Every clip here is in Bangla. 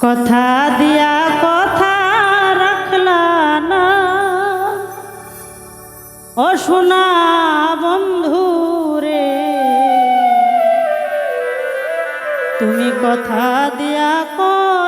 কথা দিয়া কথা রাখলা না। ও শোনা বন্ধু রে তুমি কথা দিয়া কথা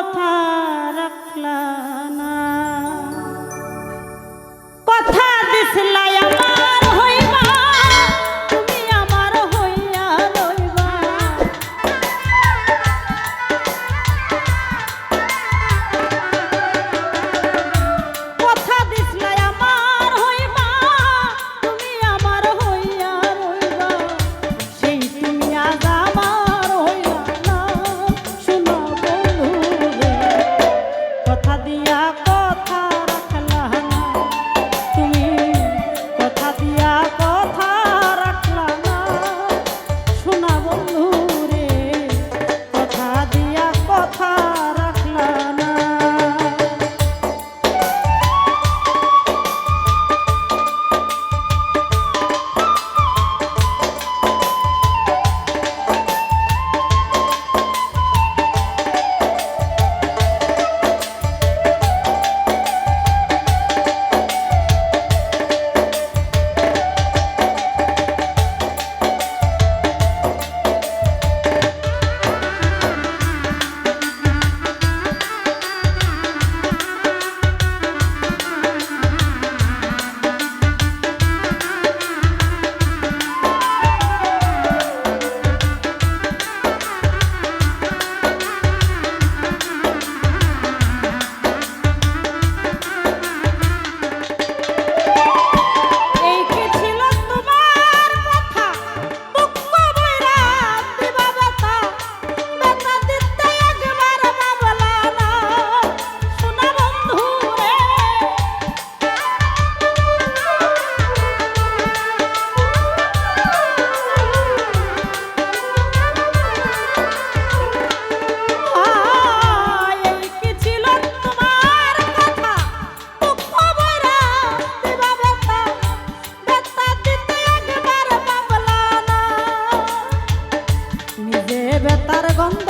বেতার গন্ধ